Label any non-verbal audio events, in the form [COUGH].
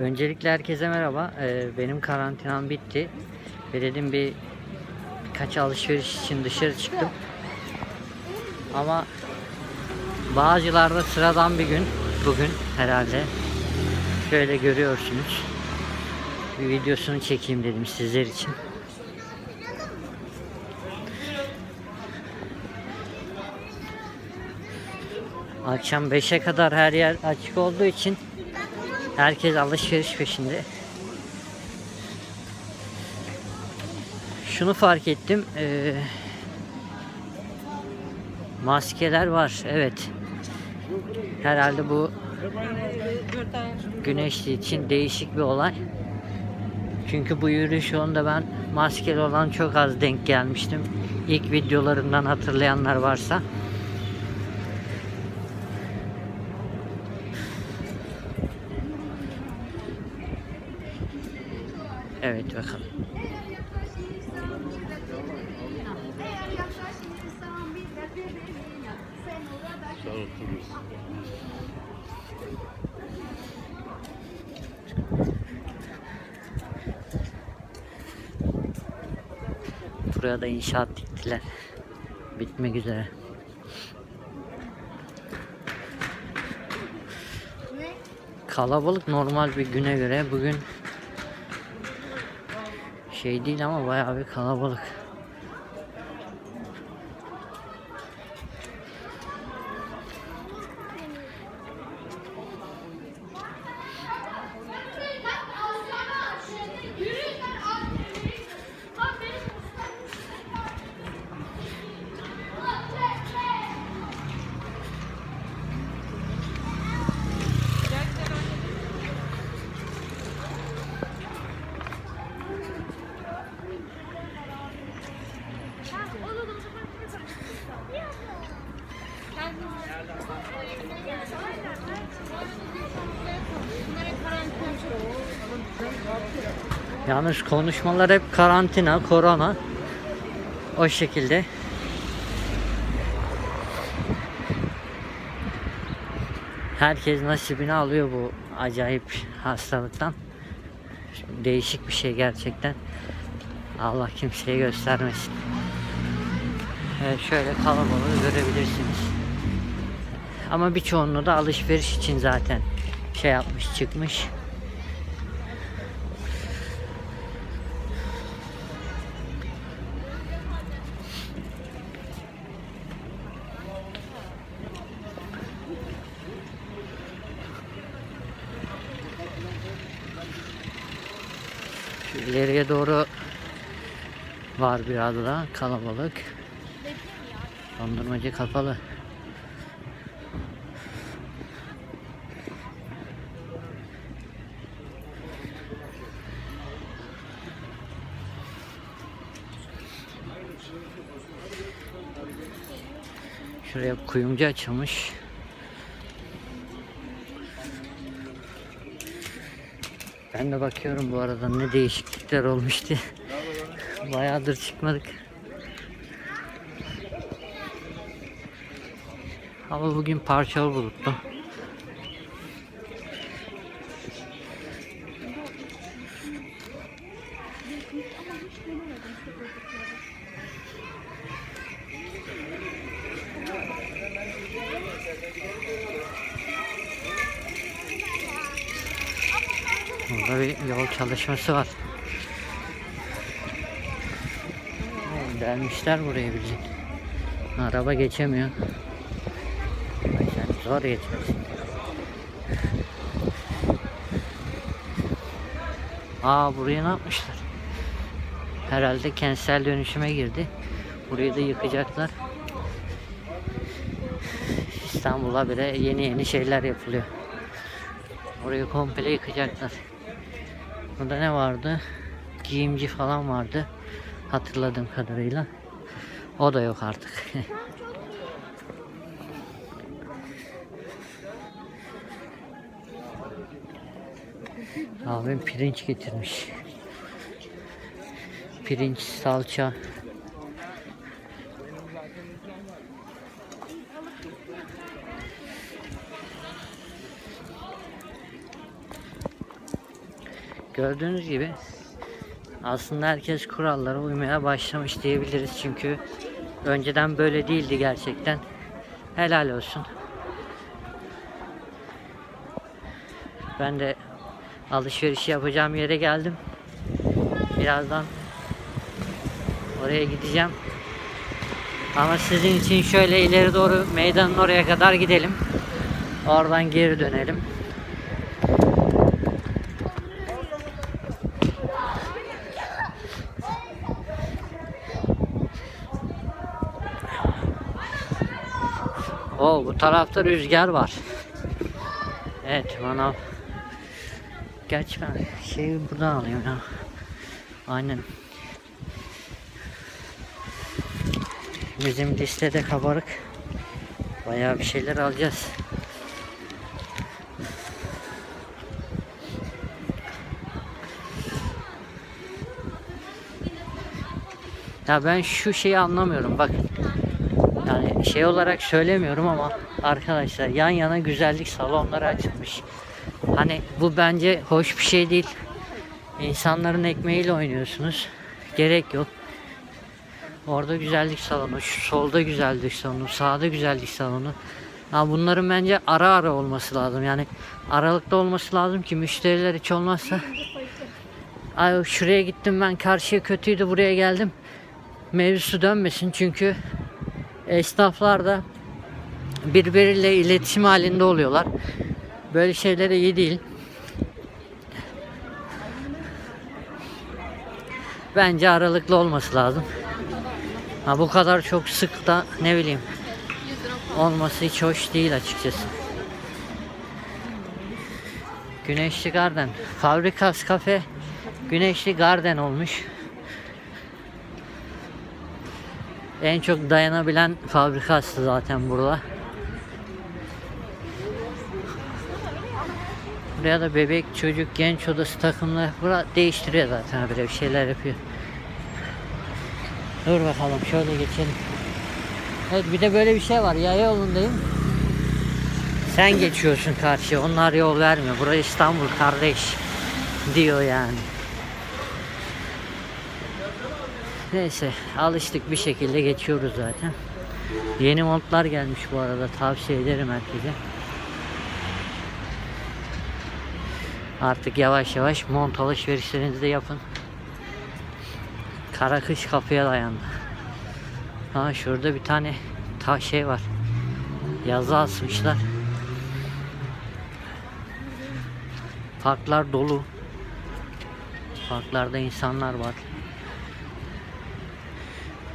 Öncelikle herkese merhaba. Ee, benim karantinam bitti. Ve dedim bir birkaç alışveriş için dışarı çıktım. Ama Bağcılar'da sıradan bir gün bugün herhalde. Şöyle görüyorsunuz. Bir videosunu çekeyim dedim sizler için. Akşam 5'e kadar her yer açık olduğu için herkes alışveriş peşinde. Şunu fark ettim. eee, maskeler var. Evet. Herhalde bu güneşli için değişik bir olay. Çünkü bu yürüyüş yolunda ben maskeli olan çok az denk gelmiştim. İlk videolarımdan hatırlayanlar varsa. Evet bakalım. Sen Buraya da inşaat diktiler. Bitmek üzere. Kalabalık normal bir güne göre bugün şey değil ama bayağı bir kalabalık. Yalnız konuşmalar hep karantina, korona. O şekilde. Herkes nasibini alıyor bu acayip hastalıktan. Değişik bir şey gerçekten. Allah kimseye göstermesin. Evet şöyle kalabalığı görebilirsiniz. Ama birçoğunluğu da alışveriş için zaten şey yapmış çıkmış. Şu ileriye doğru var biraz da kalabalık. Dondurmacı kapalı. Şuraya kuyumcu açılmış. Ben de bakıyorum bu arada ne değişiklikler olmuş diye. Bayağıdır çıkmadık. Hava bugün parçalı bulutlu. Burada bir yol çalışması var. Delmişler buraya bizi. Araba geçemiyor. Yani zor geçmesi. Aa buraya ne yapmışlar? Herhalde kentsel dönüşüme girdi. Burayı da yıkacaklar. İstanbul'a bile yeni yeni şeyler yapılıyor. Orayı komple yıkacaklar. Burada ne vardı? Giyimci falan vardı. Hatırladığım kadarıyla. O da yok artık. [LAUGHS] Abim pirinç getirmiş. Pirinç, salça. Gördüğünüz gibi aslında herkes kurallara uymaya başlamış diyebiliriz çünkü önceden böyle değildi gerçekten. Helal olsun. Ben de alışveriş yapacağım yere geldim. Birazdan oraya gideceğim. Ama sizin için şöyle ileri doğru meydanın oraya kadar gidelim. Oradan geri dönelim. O bu tarafta rüzgar var. Evet manav. Gerçi ben şeyi buradan alayım ya. Aynen. Bizim listede kabarık. Bayağı bir şeyler alacağız. Ya ben şu şeyi anlamıyorum bakın. Yani şey olarak söylemiyorum ama arkadaşlar yan yana güzellik salonları açılmış. Hani bu bence hoş bir şey değil. İnsanların ekmeğiyle oynuyorsunuz. Gerek yok. Orada güzellik salonu, şu solda güzellik salonu, sağda güzellik salonu. Ha bunların bence ara ara olması lazım. Yani aralıkta olması lazım ki müşteriler hiç olmazsa Ay şuraya gittim ben karşıya kötüydü buraya geldim. Mevzusu dönmesin çünkü esnaflar da birbiriyle iletişim halinde oluyorlar. Böyle şeylere iyi değil. Bence aralıklı olması lazım. Ha bu kadar çok sık da ne bileyim olması hiç hoş değil açıkçası. Güneşli Garden. Fabrikas Kafe Güneşli Garden olmuş. En çok dayanabilen fabrikası zaten burada. Buraya da bebek, çocuk, genç odası takımları burada değiştiriyor zaten böyle bir şeyler yapıyor. Dur bakalım şöyle geçelim. Evet bir de böyle bir şey var. Yaya yolundayım. Sen geçiyorsun karşıya. Onlar yol vermiyor. Burası İstanbul kardeş diyor yani. Neyse alıştık bir şekilde geçiyoruz zaten. Yeni montlar gelmiş bu arada tavsiye ederim herkese. Artık yavaş yavaş mont alışverişlerinizi de yapın. Kara kış kapıya dayandı. Ha şurada bir tane ta şey var. Yazı asmışlar. Parklar dolu. Parklarda insanlar var.